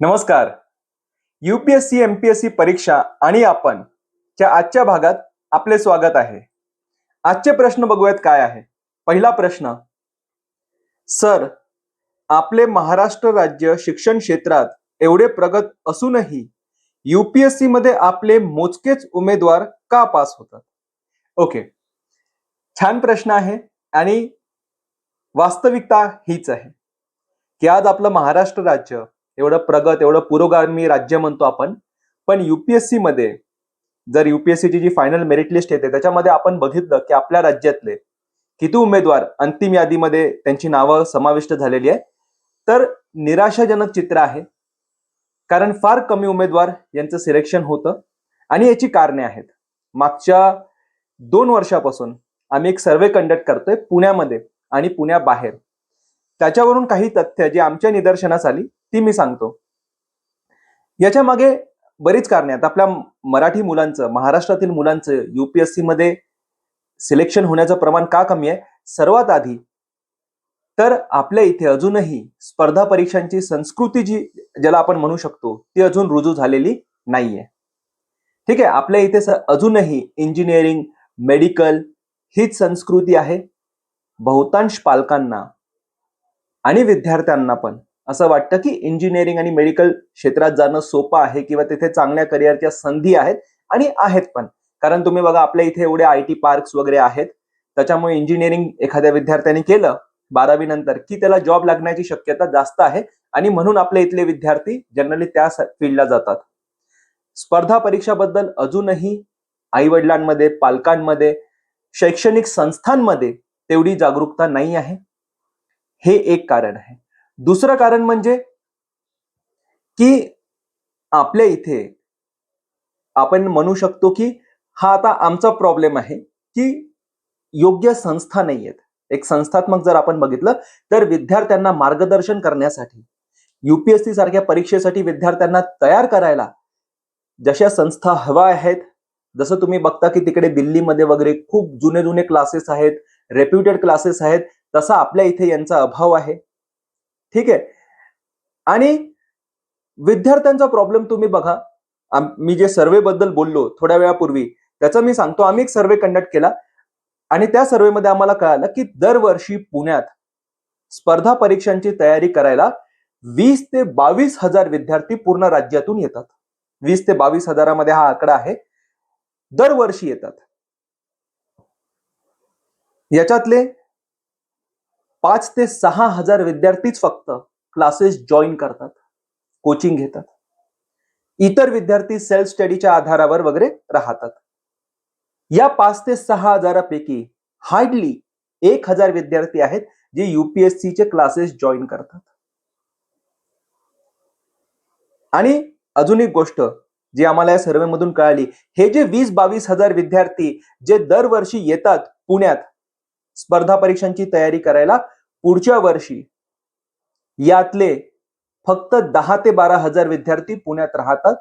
नमस्कार. UPSC MPSC परीक्षा आणि आपण च्या आजच्या भागात आपले स्वागत आहे. आजचे प्रश्न बघूयात काय आहे. पहिला प्रश्न सर आपले महाराष्ट्र राज्य शिक्षण क्षेत्रात एवढे प्रगत असूनही यूपीएससी मध्ये आपले मोजकेच उमेदवार का पास होतात? ओके. छान प्रश्न आहे आणि वास्तविकता हीच आहे. की आज आपलं महाराष्ट्र राज्य एवढं प्रगत एवढं पुरोगामी राज्य म्हणतो आपण. पण युपीएससी मध्ये जर युपीएससीची जी फायनल मेरिट लिस्ट येते त्याच्यामध्ये आपण बघितलं की आपल्या राज्यातले किती उमेदवार अंतिम यादीमध्ये त्यांची नावं समाविष्ट झालेली आहे तर निराशाजनक चित्र आहे. कारण फार कमी उमेदवार यांचं सिलेक्शन होतं आणि याची कारणे आहेत. मागच्या दोन वर्षापासून आम्ही एक सर्वे कंडक्ट करतोय पुण्यामध्ये आणि पुण्याबाहेर. त्याच्यावरून काही तथ्य जी आमच्या निदर्शनास आली ती मी सांगतो. याच्या मागे बरीच कारणे आहेत. आपल्या मराठी मुलांचं महाराष्ट्रातील मुलांचं युपीएससी मध्ये सिलेक्शन होण्याचं प्रमाण का कमी आहे? सर्वात आधी तर आपल्या इथे अजूनही स्पर्धा परीक्षांची संस्कृती जी ज्याला आपण म्हणू शकतो ती अजून रुजू झालेली नाहीये. ठीक आहे आपल्या इथे अजूनही इंजिनिअरिंग मेडिकल हीच संस्कृती आहे. बहुतांश पालकांना आणि विद्यार्थ्यांना पण. असं वाटतं की इंजिनिअरिंग आणि मेडिकल क्षेत्रात जाणं सोपं आहे किंवा तिथे चांगल्या करिअरच्या संधी आहेत आणि आहेत पण. कारण तुम्ही बघा आपल्या इथे एवढे आय टी पार्क्स वगैरे आहेत. त्याच्यामुळे इंजिनिअरिंग एखाद्या विद्यार्थ्याने केलं बारावी नंतर की त्याला जॉब लागण्याची शक्यता जास्त आहे आणि म्हणून आपल्या इथले विद्यार्थी जनरली त्या फील्डला जातात. स्पर्धा परीक्षाबद्दल अजूनही आई वडिलांमध्ये पालकांमध्ये शैक्षणिक संस्थांमध्ये तेवढी जागरूकता नाही आहे. हे एक कारण आहे. दुसरं कारण म्हणजे की आपल्या इथे आपण म्हणू शकतो की हा आता आमचा प्रॉब्लेम आहे की योग्य संस्था नाही आहेत एक संस्थात्मक जर आपण बघितलं तर विद्यार्थ्यांना मार्गदर्शन करण्यासाठी युपीएससी सारख्या परीक्षेसाठी विद्यार्थ्यांना तयार करायला जशा संस्था हवा आहेत जसं तुम्ही बघता की तिकडे दिल्लीमध्ये वगैरे खूप जुने जुने क्लासेस आहेत रेप्युटेड क्लासेस आहेत तसा आपल्या इथे यांचा अभाव आहे. ठीक आहे? आणि विद्यार्थ्यांचा प्रॉब्लेम तुम्ही बघा. मी जे सर्वे बद्दल बोललो थोड्या वेळापूर्वी त्याचा मी सांगतो. आम्ही एक सर्वे कंडक्ट केला. आणि त्या सर्वेमध्ये आम्हाला कळालं की दरवर्षी पुण्यात स्पर्धा परीक्षांची तयारी करायला वीस ते बावीस हजार विद्यार्थी पूर्ण राज्यातून येतात. वीस ते बावीस हजारामध्ये हा आकडा आहे. दरवर्षी येतात. याच्यातले पाच ते सहा हजार विद्यार्थीच फक्त क्लासेस जॉईन करतात कोचिंग घेतात. इतर विद्यार्थी सेल्फ स्टडीच्या आधारावर वगैरे राहतात. या पाच ते सहा हजारापैकी हार्डली एक हजार विद्यार्थी आहेत जे युपीएससीचे क्लासेस जॉईन करतात. आणि अजून एक गोष्ट जी आम्हाला या सर्वेमधून कळाली हे जे वीस बावीस हजार विद्यार्थी जे दरवर्षी येतात पुण्यात स्पर्धा परीक्षांची तयारी करायला पुढच्या वर्षी यातले फक्त दहा ते बारा हजार विद्यार्थी पुण्यात राहतात.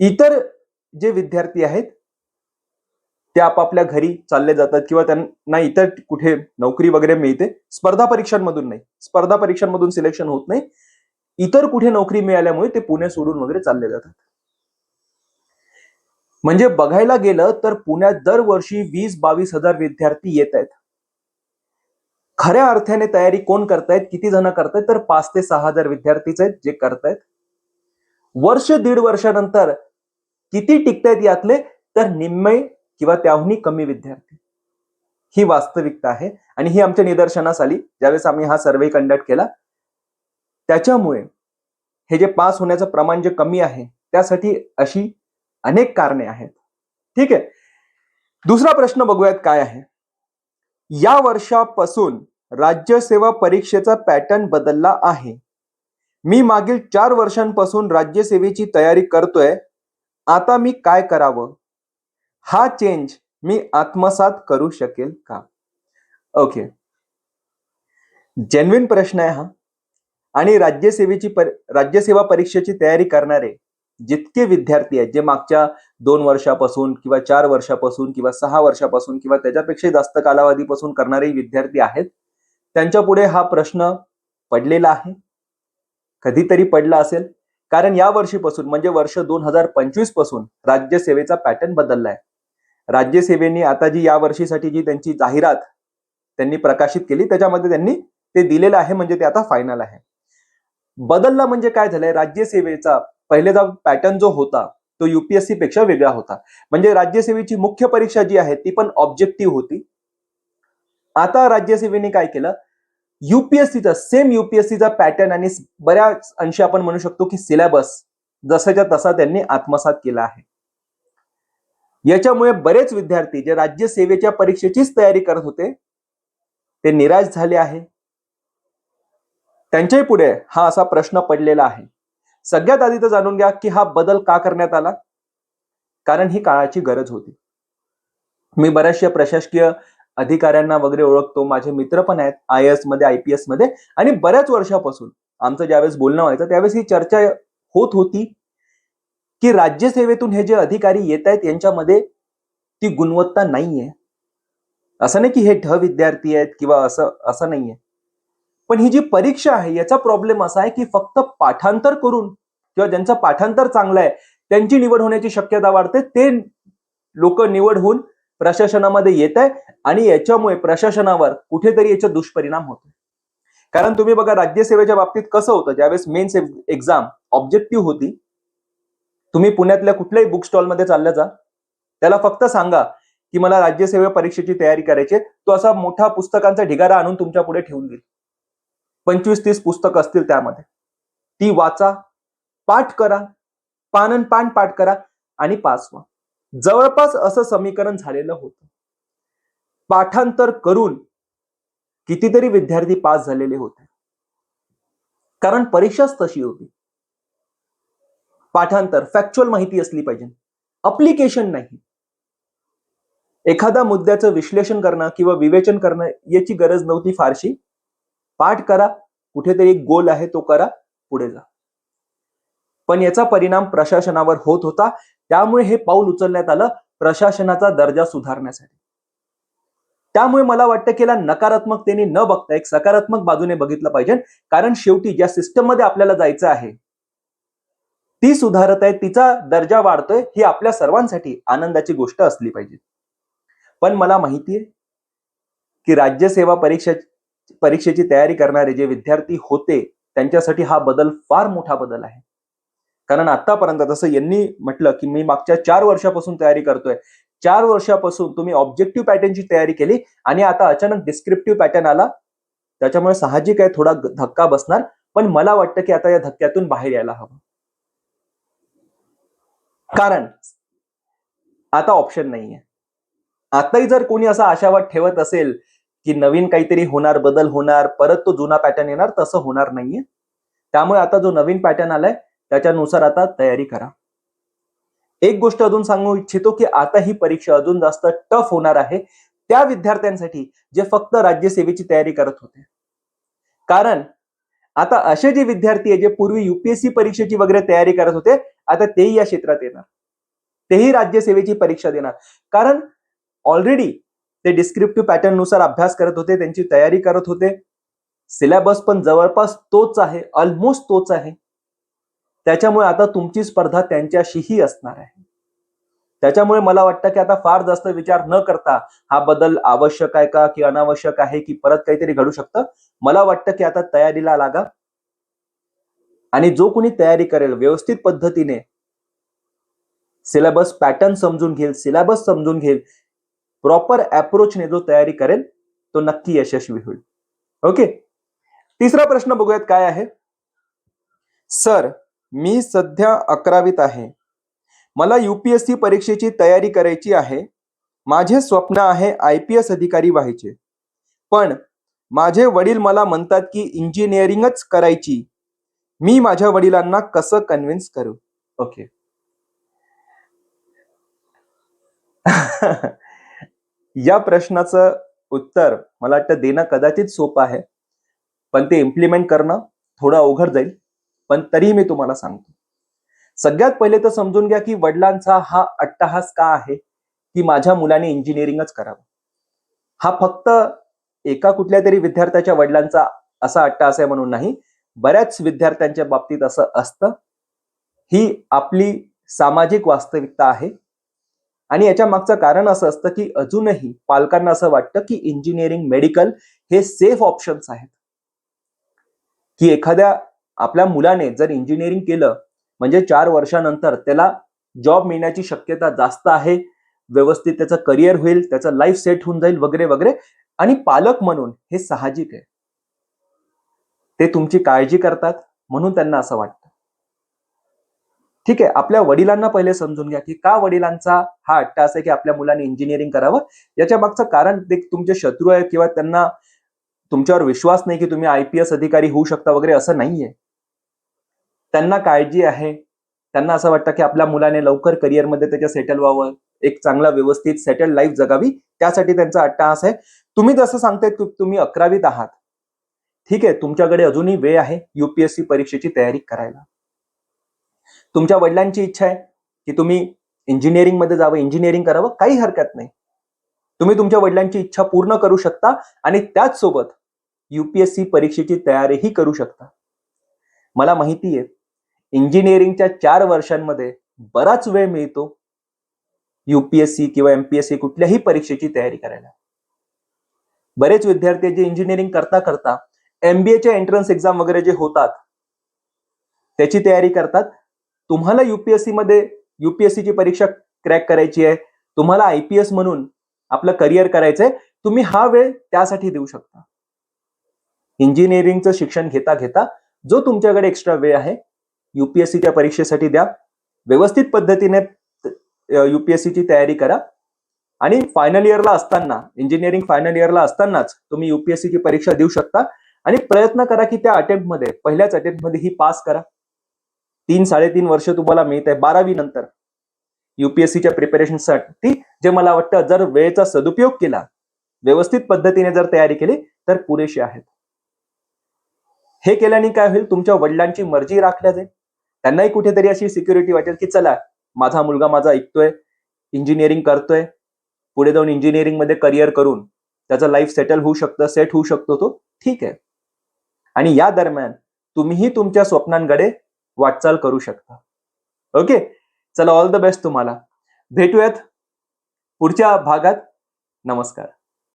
इतर जे विद्यार्थी आहेत ते आपापल्या घरी चालले जातात किंवा त्यांना इतर कुठे नोकरी वगैरे मिळते. स्पर्धा परीक्षांमधून नाही. स्पर्धा परीक्षांमधून सिलेक्शन होत नाही. इतर कुठे नोकरी मिळाल्यामुळे ते पुणे सोडून वगैरे चालले जातात. म्हणजे बघायला गेलं तर पुण्यात दरवर्षी वीस बावीस हजार विद्यार्थी येत आहेत. खऱ्या अर्थाने तयारी कोण करतायत? किती जण करतायत? तर पाच ते सहा हजार विद्यार्थीच आहेत जे करतायत. वर्ष दीड वर्षानंतर किती टिकतायत यातले? तर निम्मे किंवा त्याहूनही कमी विद्यार्थी. ही वास्तविकता आहे आणि ही आमच्या निदर्शनास आली. ज्यावेळेस आम्ही हा सर्वे कंडक्ट केला. त्याच्यामुळे हे जे पास होण्याचं प्रमाण जे कमी आहे त्यासाठी अशी अनेक कारणे आहेत. ठीक आहे? दुसरा प्रश्न बघूयात काय आहे? या वर्षापासून राज्यसेवा परीक्षेचा पॅटर्न बदलला आहे. मी मागील चार वर्षांपासून राज्यसेवेची तयारी करतोय. आता मी काय करावं? हा चेंज मी आत्मसात करू शकेल का? ओके जेन्युन प्रश्न आहे हा. आणि राज्यसेवेची पर राज्यसेवा परीक्षेची तयारी करणारे जितके विद्यार्थी आहेत जे मागच्या दोन वर्षापासून किंवा चार वर्षापासून किंवा सहा वर्षापासून किंवा त्याच्यापेक्षा जास्त कालावधीपासून करणारे विद्यार्थी आहेत त्यांच्या पुढे हा प्रश्न पडलेला आहे. कधीतरी पडला असेल. कारण या वर्षीपासून म्हणजे वर्ष दोन हजार पंचवीसपासून राज्यसेवेचा पॅटर्न बदललाय. राज्यसेवेने आता जी या वर्षीसाठी जी त्यांची जाहिरात त्यांनी प्रकाशित केली त्याच्यामध्ये त्यांनी ते दिलेलं आहे म्हणजे ते आता फायनल आहे. बदलला म्हणजे काय झालंय? राज्यसेवेचा पहिलेचा पॅटर्न जो होता तो युपीएससी पेक्षा वेगळा होता. म्हणजे राज्यसेवेची मुख्य परीक्षा जी आहे ती पण ऑब्जेक्टिव्ह होती. आता राज्यसेवेने काय केलं? युपीएससीचा सेम युपीएससीचा पॅटर्न आणि बऱ्याच अंशी आपण म्हणू शकतो की सिलेबस जसाच्या तसा त्यांनी आत्मसात केला आहे. याच्यामुळे बरेच विद्यार्थी जे राज्यसेवेच्या परीक्षेचीच तयारी करत होते ते निराश झाले आहे. त्यांच्याही पुढे हा असा प्रश्न पडलेला आहे. सगळ्यात आधी तर जाणून घ्या की हा बदल का करण्यात आला? कारण ही काळाची गरज होती. मी बऱ्याचशा प्रशासकीय अधिकाऱ्यांना वगैरे ओळखतो. माझे मित्र पण आहेत आय एसमध्ये आय पी एसमध्ये आणि बऱ्याच वर्षापासून आमचं ज्यावेळेस बोलणं व्हायचं त्यावेळेस ही चर्चा होत होती की राज्यसेवेतून हे जे अधिकारी येत आहेत यांच्यामध्ये ती गुणवत्ता नाहीये. असं नाही की हे ढ विद्यार्थी आहेत किंवा असं असं नाहीये. पण ही जी परीक्षा आहे याचा प्रॉब्लेम असा आहे की फक्त पाठांतर करून किंवा ज्यांचं पाठांतर चांगलं आहे त्यांची निवड होण्याची शक्यता वाढते. ते लोक निवड होऊन प्रशासनामध्ये येत आहे आणि याच्यामुळे प्रशासनावर कुठेतरी याचा दुष्परिणाम होतो कारण तुम्ही बघा राज्यसेवेच्या बाबतीत कसं होतं ज्यावेळेस मेन्स एक्झाम ऑब्जेक्टिव्ह होती तुम्ही पुण्यातल्या कुठल्याही बुक स्टॉलमध्ये चालल्या जा त्याला फक्त सांगा की मला राज्यसेवा परीक्षेची तयारी करायची तो असा मोठा पुस्तकांचा ढिगारा आणून तुमच्यापुढे ठेवून देईल. पंचवीस तीस पुस्तक असतील त्यामध्ये. ती वाचा पाठ करा पानन पान पाठ करा आणि पास व्हा जवळपास असं समीकरण झालेलं होतं. पाठांतर करून कितीतरी विद्यार्थी पास झालेले होते. कारण परीक्षाच तशी होती. पाठांतर फॅक्च्युअल माहिती असली पाहिजे. अप्लिकेशन नाही. एखाद्या मुद्द्याचं विश्लेषण करणं किंवा विवेचन करणं याची गरज नव्हती फारशी. पाठ करा. कुठेतरी एक गोल आहे तो करा. पुढे जा. पण याचा परिणाम प्रशासनावर होत होता. त्यामुळे हे पाऊल उचलण्यात आलं प्रशासनाचा दर्जा सुधारण्यासाठी. त्यामुळे मला वाटतं की याला नकारात्मकतेने न बघता एक सकारात्मक बाजूने बघितलं पाहिजे. कारण शेवटी ज्या सिस्टममध्ये आपल्याला जायचं आहे ती सुधारत आहे तिचा दर्जा वाढतोय ही आपल्या सर्वांसाठी आनंदाची गोष्ट असली पाहिजे. पण मला माहितीये की राज्यसेवा परीक्षा परीक्षेची तयारी करणारे जे विद्यार्थी होते त्यांच्यासाठी हा बदल फार मोठा बदल आहे. कारण आतापर्यंत जसं यांनी म्हटलं की मी मागच्या चार वर्षापासून तयारी करतोय. चार वर्षापासून तुम्ही ऑब्जेक्टिव्ह पॅटर्नची तयारी केली आणि आता अचानक डिस्क्रिप्टिव्ह पॅटर्न आला. त्याच्यामुळे साहजिक आहे थोडा धक्का बसणार. पण मला वाटतं की आता या धक्क्यातून बाहेर यायला हवं. कारण आता ऑप्शन नाहीये. आताही जर कोणी असा आशावाद ठेवत असेल की नवीन काहीतरी होणार बदल होणार परत तो जुना पॅटर्न येणार तसं होणार नाहीये. त्यामुळे आता जो नवीन पॅटर्न आलाय त्याच्यानुसार आता तयारी करा. एक गोष्ट अजून सांगू इच्छितो की आता ही परीक्षा अजून जास्त टफ होणार आहे त्या विद्यार्थ्यांसाठी जे फक्त राज्यसेवेची तयारी करत होते. कारण आता असे जे विद्यार्थी आहे जे पूर्वी युपीएससी परीक्षेची वगैरे तयारी करत होते आता तेही या क्षेत्रात येणार. तेही राज्यसेवेची परीक्षा देणार. कारण ऑलरेडी ते डिस्क्रिप्टिव्ह पॅटर्ननुसार अभ्यास करत होते त्यांची तयारी करत होते. सिलेबस पण जवळपास तोच आहे ऑलमोस्ट तोच आहे. त्याच्यामुळे आता तुमची स्पर्धा त्यांच्याशीही असणार आहे. त्याच्यामुळे मला वाटतं की आता फार जास्त विचार न करता हा बदल आवश्यक आहे का की अनावश्यक आहे की परत काहीतरी घडू शकतं? मला वाटतं की आता तयारीला लागा. आणि जो कोणी तयारी करेल व्यवस्थित पद्धतीने सिलेबस पॅटर्न समजून घेईल सिलेबस समजून घेईल प्रॉपर अप्रोचने जो तयारी करेल तो नक्की यशस्वी होईल. ओके तिसरा प्रश्न बघूयात काय आहे? सर मी सध्या अकरावीत आहे. मला युपीएससी परीक्षेची तयारी करायची आहे. माझे स्वप्न आहे आय पी एस अधिकारी व्हायचे. पण माझे वडील मला म्हणतात की इंजिनिअरिंगच करायची. मी माझ्या वडिलांना कसं कन्व्हिन्स करू? ओके या प्रश्नाचं उत्तर मला वाटतं देणं कदाचित सोपं आहे. पण ते इम्प्लिमेंट करणं थोडं अवघड जाईल. पण तरीही मी तुम्हाला सांगतो. सगळ्यात पहिले तर समजून घ्या की वडिलांचा हा अट्टहास का आहे? की माझ्या मुलाने इंजिनिअरिंगच करावं. हा फक्त एका कुठल्या तरी विद्यार्थ्याच्या वडिलांचा असा अट्टहास आहे म्हणून नाही. बऱ्याच विद्यार्थ्यांच्या बाबतीत असं असतं. ही आपली सामाजिक वास्तविकता आहे. आणि याच्या मागचं कारण असं असतं की अजूनही पालकांना असं वाटतं की इंजिनिअरिंग मेडिकल हे सेफ ऑप्शन्स आहेत. की एखाद्या आपल्या मुलाने जर इंजिनिअरिंग केलं म्हणजे चार वर्षानंतर त्याला जॉब मिळण्याची शक्यता जास्त आहे व्यवस्थित त्याचं करिअर होईल त्याचं लाईफ सेट होऊन जाईल वगैरे वगैरे आणि पालक म्हणून हे साहजिक आहे. ते तुमची काळजी करतात म्हणून त्यांना असं वाटतं. ठीक आहे आपल्या वडिलांना पहिले समजून घ्या की का वडिलांचा हा अट्टा आहे की आपल्या मुलांनी इंजिनिअरिंग करावं. याच्या मागचं कारण तुमचे शत्रू आहे किंवा त्यांना तुमच्यावर विश्वास नाही की तुम्ही आयपीएस अधिकारी होऊ शकता वगैरे असं नाहीये. त्यांना काळजी आहे. त्यांना असं वाटतं की आपल्या मुलाने लवकर करिअरमध्ये त्याच्या सेटल व्हावं एक चांगला व्यवस्थित सेटल लाईफ जगावी त्यासाठी त्यांचा अट्टाहास आहे. तुम्ही जसं सांगताय तुम्ही अकरावीत आहात. ठीक आहे तुमच्याकडे अजूनही वेळ आहे युपीएससी परीक्षेची तयारी करायला. तुमच्या वडिलांची इच्छा आहे की तुम्ही इंजिनिअरिंगमध्ये जावं इंजिनिअरिंग करावं काही हरकत नाही. तुम्ही तुमच्या वडिलांची इच्छा पूर्ण करू शकता आणि त्याच सोबत युपीएससी परीक्षेची तयारीही करू शकता. मला माहिती आहे इंजिनिअरिंगच्या चार वर्षांमध्ये बराच वेळ मिळतो युपीएससी किंवा एमपीएससी कुठल्याही परीक्षेची तयारी करायला. बरेच विद्यार्थी जे इंजिनिअरिंग करता करता एमबीएच्या एंट्रन्स एक्झाम वगैरे जे होतात त्याची तयारी करतात तुम्हाला युपीएससी मध्ये युपीएससीची परीक्षा क्रॅक करायची आहे तुम्हाला आयपीएस म्हणून आपलं करिअर करायचंय तुम्ही हा वेळ त्यासाठी देऊ शकता. इंजिनिअरिंगचं शिक्षण घेता घेता जो तुमच्याकडे एक्स्ट्रा वेळ आहे युपीएससीच्या परीक्षेसाठी द्या. व्यवस्थित पद्धतीने युपीएससीची तयारी करा. आणि फायनल इयरला असताना इंजिनिअरिंग फायनल इयरला असतानाच तुम्ही युपीएससीची परीक्षा देऊ शकता. आणि प्रयत्न करा की त्या अटेम्प्टमध्ये पहिल्याच अटेम्प्टमध्ये ही पास करा. तीन साडेतीन वर्ष तुम्हाला मिळत आहे. बारावी नंतर युपीएससीच्या प्रिपरेशनसाठी जे मला वाटतं जर वेळेचा सदुपयोग केला व्यवस्थित पद्धतीने जर तयारी केली तर पुरेशी आहेत. हे केल्याने काय होईल? तुमच्या वडिलांची मर्जी राखल्या जाईल. त्यांनाही कुठेतरी अशी सिक्युरिटी वाटेल की चला माझा मुलगा माझा ऐकतोय इंजिनिअरिंग करतोय पुढे जाऊन इंजिनिअरिंगमध्ये करिअर करून त्याचं लाईफ सेटल होऊ शकतं सेट होऊ शकतो तो. ठीक आहे. आणि या दरम्यान तुम्हीही तुमच्या स्वप्नांकडे वाटचाल करू शकता. ओके चला ऑल द बेस्ट तुम्हाला. भेटूयात पुढच्या भागात. नमस्कार.